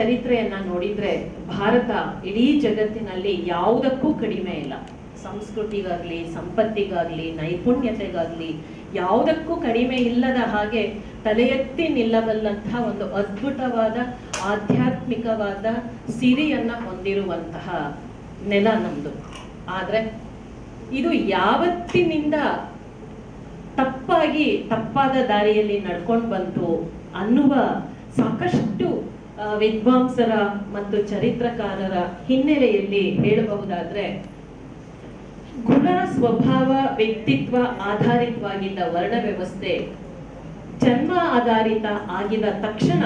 ಚರಿತ್ರೆಯನ್ನ ನೋಡಿದ್ರೆ ಭಾರತ ಇಡೀ ಜಗತ್ತಿನಲ್ಲಿ ಯಾವುದಕ್ಕೂ ಕಡಿಮೆ ಇಲ್ಲ. ಸಂಸ್ಕೃತಿಗಾಗ್ಲಿ, ಸಂಪತ್ತಿಗಾಗ್ಲಿ, ನೈಪುಣ್ಯತೆಗಾಗ್ಲಿ ಯಾವುದಕ್ಕೂ ಕಡಿಮೆ ಇಲ್ಲದ ಹಾಗೆ ತಲೆ ಎತ್ತಿ ನಿಲ್ಲಬಲ್ಲಂತಹ ಒಂದು ಅದ್ಭುತವಾದ, ಆಧ್ಯಾತ್ಮಿಕವಾದ ಸಿರಿಯನ್ನ ಹೊಂದಿರುವಂತಹ ನೆಲ ನಮ್ದು. ಆದ್ರೆ ಇದು ಯಾವತ್ತಿನಿಂದ ತಪ್ಪಾಗಿ ತಪ್ಪಾದ ದಾರಿಯಲ್ಲಿ ನಡ್ಕೊಂಡು ಬಂತು ಅನ್ನುವ ಸಾಕಷ್ಟು ವಿದ್ವಾಂಸರ ಮತ್ತು ಚರಿತ್ರಕಾರರ ಹಿನ್ನೆಲೆಯಲ್ಲಿ ಹೇಳಬಹುದಾದ್ರೆ, ಗುಣ, ಸ್ವಭಾವ, ವ್ಯಕ್ತಿತ್ವ ಆಧಾರಿತವಾಗಿದ್ದ ವರ್ಣ ವ್ಯವಸ್ಥೆ ಜನ್ಮ ಆಧಾರಿತ ಆಗಿದ ತಕ್ಷಣ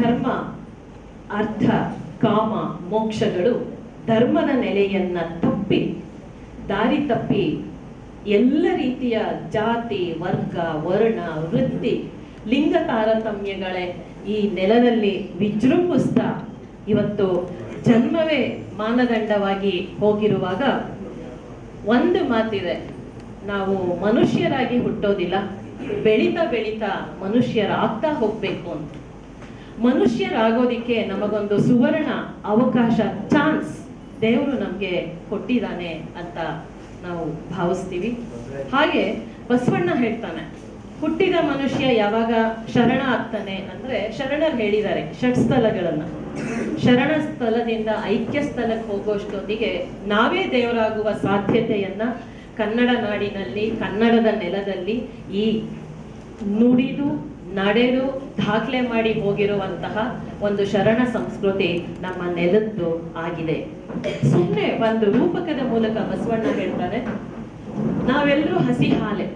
ಧರ್ಮ, ಅರ್ಥ, ಕಾಮ, ಮೋಕ್ಷಗಳು ಧರ್ಮದ ನೆಲೆಯನ್ನ ತಪ್ಪಿ, ದಾರಿ ತಪ್ಪಿ ಎಲ್ಲ ರೀತಿಯ ಜಾತಿ, ವರ್ಗ, ವರ್ಣ, ವೃತ್ತಿ ಲಿಂಗ ತಾರತಮ್ಯಗಳೇ ಈ ನೆಲದಲ್ಲಿ ವಿಜೃಂಭಿಸ್ತಾ ಇವತ್ತು ಜನ್ಮವೇ ಮಾನದಂಡವಾಗಿ ಹೋಗಿರುವಾಗ ಒಂದು ಮಾತಿದೆ. ನಾವು ಮನುಷ್ಯರಾಗಿ ಹುಟ್ಟೋದಿಲ್ಲ. ಬೆಳೀತಾ ಬೆಳೀತಾ ಮನುಷ್ಯರಾಗ್ತಾ ಹೋಗ್ಬೇಕು ಅಂತ. ಮನುಷ್ಯರಾಗೋದಿಕ್ಕೆ ನಮಗೊಂದು ಸುವರ್ಣ ಅವಕಾಶ, ಚಾನ್ಸ್ ದೇವರು ನಮಗೆ ಕೊಟ್ಟಿದ್ದಾನೆ ಅಂತ ನಾವು ಭಾವಿಸ್ತೀವಿ. ಹಾಗೆ ಬಸವಣ್ಣ ಹೇಳ್ತಾನೆ ಹುಟ್ಟಿದ ಮನುಷ್ಯ ಯಾವಾಗ ಶರಣ ಆಗ್ತಾನೆ ಅಂದ್ರೆ ಶರಣರು ಹೇಳಿದ್ದಾರೆ ಷಟ್ಸ್ಥಲಗಳನ್ನ. ಶರಣ ಸ್ಥಳದಿಂದ ಐಕ್ಯ ಸ್ಥಳಕ್ಕೆ ಹೋಗೋಷ್ಟೊಂದಿಗೆ ನಾವೇ ದೇವರಾಗುವ ಸಾಧ್ಯತೆಯನ್ನ ಕನ್ನಡ ನಾಡಿನಲ್ಲಿ, ಕನ್ನಡದ ನೆಲದಲ್ಲಿ ಈ ನುಡಿದು, ನಡೆದು, ದಾಖಲೆ ಮಾಡಿ ಹೋಗಿರುವಂತಹ ಒಂದು ಶರಣ ಸಂಸ್ಕೃತಿ ನಮ್ಮ ನೆಲದ್ದು ಆಗಿದೆ. ಸುಮ್ಮನೆ ಒಂದು ರೂಪಕದ ಮೂಲಕ ಬಸವಣ್ಣ ಹೇಳ್ತಾರೆ, ನಾವೆಲ್ಲರೂ ಹಸಿ ಹಾಲೆ.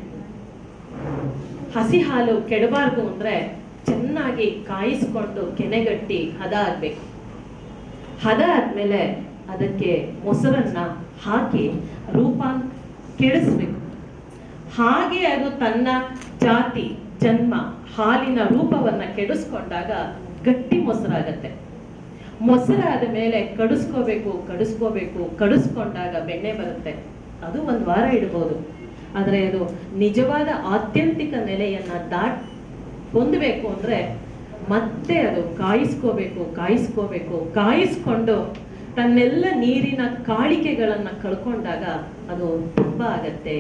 ಹಸಿ ಹಾಲು ಕೆಡಬಾರ್ದು ಅಂದ್ರೆ ಚೆನ್ನಾಗಿ ಕಾಯಿಸ್ಕೊಂಡು ಕೆನೆಗಟ್ಟಿ ಹದ ಆಗ್ಬೇಕು ಹದ ಆದ್ಮೇಲೆ ಅದಕ್ಕೆ ಮೊಸರನ್ನ ಹಾಕಿ ರೂಪ ಕೆಡಿಸ್ಬೇಕು. ಹಾಗೆ ಅದು ತನ್ನ ಜಾತಿ, ಜನ್ಮ, ಹಾಲಿನ ರೂಪವನ್ನ ಕೆಡಿಸ್ಕೊಂಡಾಗ ಗಟ್ಟಿ ಮೊಸರಾಗತ್ತೆ ಮೊಸರಾದ ಮೇಲೆ ಕಡಿಸ್ಕೋಬೇಕು ಕಡಿಸ್ಕೋಬೇಕು, ಕಡಿಸ್ಕೊಂಡಾಗ ಬೆಣ್ಣೆ ಬರುತ್ತೆ. ಅದು ಒಂದು ವಾರ ಇಡ್ಬೋದು. ಆದರೆ ಅದು ನಿಜವಾದ ಆತ್ಯಂತಿಕ ನೆಲೆಯನ್ನ ದಾಟ್ ಹೊಂದಬೇಕು ಅಂದ್ರೆ ಮತ್ತೆ ಅದು ಕಾಯಿಸ್ಕೋಬೇಕು ಕಾಯಿಸ್ಕೋಬೇಕು, ಕಾಯಿಸ್ಕೊಂಡು ತನ್ನೆಲ್ಲ ನೀರಿನ ಕಾಳಿಕೆಗಳನ್ನ ಕಳ್ಕೊಂಡಾಗ ಅದು ತುಪ್ಪ ಆಗತ್ತೆ.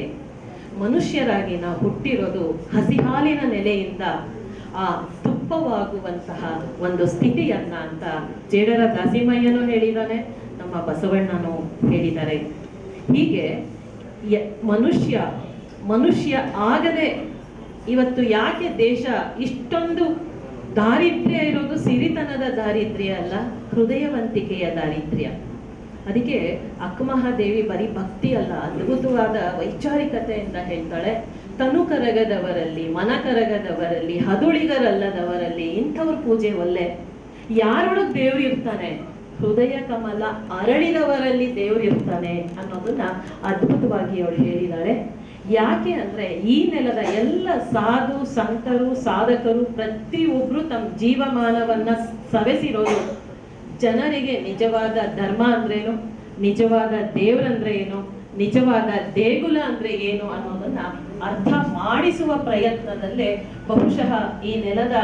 ಮನುಷ್ಯರಾಗಿ ನಾವು ಹುಟ್ಟಿರೋದು ಹಸಿಹಾಲಿನ ನೆಲೆಯಿಂದ ಆ ತುಪ್ಪವಾಗುವಂತಹ ಒಂದು ಸ್ಥಿತಿಯನ್ನ ಅಂತ ಜೇಡರ ದಾಸಿಮಯ್ಯನೂ ಹೇಳಿದ್ದಾನೆ ನಮ್ಮ ಬಸವಣ್ಣನೂ ಹೇಳಿದ್ದಾರೆ. ಹೀಗೆ ಮನುಷ್ಯ ಮನುಷ್ಯ ಆಗದೆ ಇವತ್ತು ಯಾಕೆ ದೇಶ ಇಷ್ಟೊಂದು ದಾರಿದ್ರ್ಯ ಇರೋದು ಸಿರಿತನದ ದಾರಿದ್ರ್ಯ ಅಲ್ಲ, ಹೃದಯವಂತಿಕೆಯ ದಾರಿದ್ರ್ಯ. ಅದಕ್ಕೆ ಅಕ್ಮಹಾದೇವಿ ಬರೀ ಭಕ್ತಿ ಅಲ್ಲ, ಅದ್ಭುತವಾದ ವೈಚಾರಿಕತೆಯಿಂದ ಹೇಳ್ತಾಳೆ. ತನು ಕರಗದವರಲ್ಲಿ ಮನ ಕರಗದವರಲ್ಲಿ ಹದುಳಿಗರಲ್ಲದವರಲ್ಲಿ ಇಂಥವ್ರ ಪೂಜೆ ಒಲ್ಲೆ ಯಾರೊಳಗೆ ದೇವ್ರು ಇರ್ತಾನೆ ಹೃದಯ ಕಮಲ ಅರಳಿದವರಲ್ಲಿ ದೇವರಿರ್ತಾನೆ ಅನ್ನೋದನ್ನ ಅದ್ಭುತವಾಗಿ ಅವಳು ಹೇಳಿದಾಳೆ ಯಾಕೆ ಅಂದ್ರೆ ಈ ನೆಲದ ಎಲ್ಲ ಸಾಧು, ಸಂತರು, ಸಾಧಕರು ಪ್ರತಿಯೊಬ್ರು ತಮ್ಮ ಜೀವಮಾನವನ್ನ ಸವೆಸಿರೋದು ಜನರಿಗೆ ನಿಜವಾದ ಧರ್ಮ ಅಂದ್ರೇನು? ನಿಜವಾದ ದೇವ್ರಂದ್ರೆ ಏನು ನಿಜವಾದ ದೇಗುಲ ಅಂದ್ರೆ ಏನು ಅನ್ನೋದನ್ನ ಅರ್ಥ ಮಾಡಿಸುವ ಪ್ರಯತ್ನದಲ್ಲೇ ಬಹುಶಃ ಈ ನೆಲದ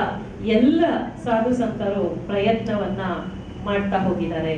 ಎಲ್ಲ ಸಾಧು, ಸಂತರು ಪ್ರಯತ್ನವನ್ನ ಮಾಡ್ತಾ ಹೋಗಿದ್ದಾರೆ.